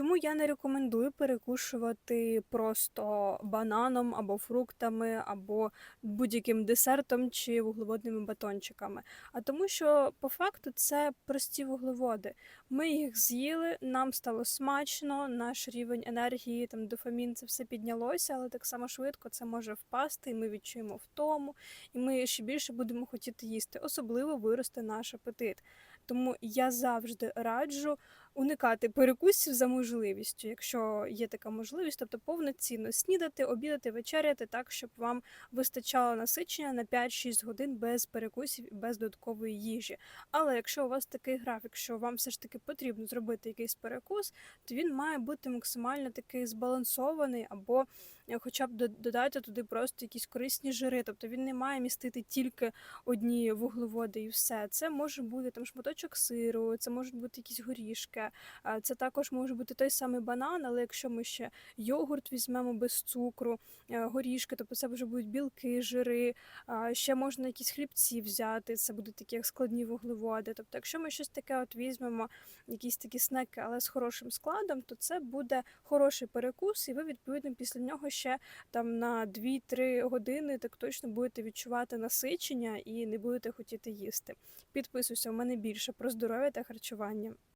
Чому я не рекомендую перекушувати просто бананом або фруктами, або будь-яким десертом чи вуглеводними батончиками? А тому, що по факту це прості вуглеводи. Ми їх з'їли, нам стало смачно, наш рівень енергії, там дофамін, це все піднялося, але так само швидко це може впасти, і ми відчуємо втому, і ми ще більше будемо хотіти їсти. Особливо виросте наш апетит. Тому я завжди раджу уникати перекусів за можливістю, якщо є така можливість, тобто повноцінно снідати, обідати, вечеряти так, щоб вам вистачало насичення на 5-6 годин без перекусів і без додаткової їжі. Але якщо у вас такий графік, що вам все ж таки потрібно зробити якийсь перекус, то він має бути максимально такий збалансований, або хоча б додати туди просто якісь корисні жири. Тобто він не має містити тільки одні вуглеводи і все. Це може бути там шматочок сиру, це можуть бути якісь горішки, це також може бути той самий банан, але якщо ми ще йогурт візьмемо без цукру, е, горішки, тобто це вже будуть білки, жири, ще можна якісь хлібці взяти, це будуть такі як складні вуглеводи. Тобто, якщо ми щось таке от візьмемо, якісь такі снеки, але з хорошим складом, то це буде хороший перекус, і ви відповідно після нього ще там на 2-3 години так точно будете відчувати насичення і не будете хотіти їсти. Підписуйся, у мене більше про здоров'я та харчування.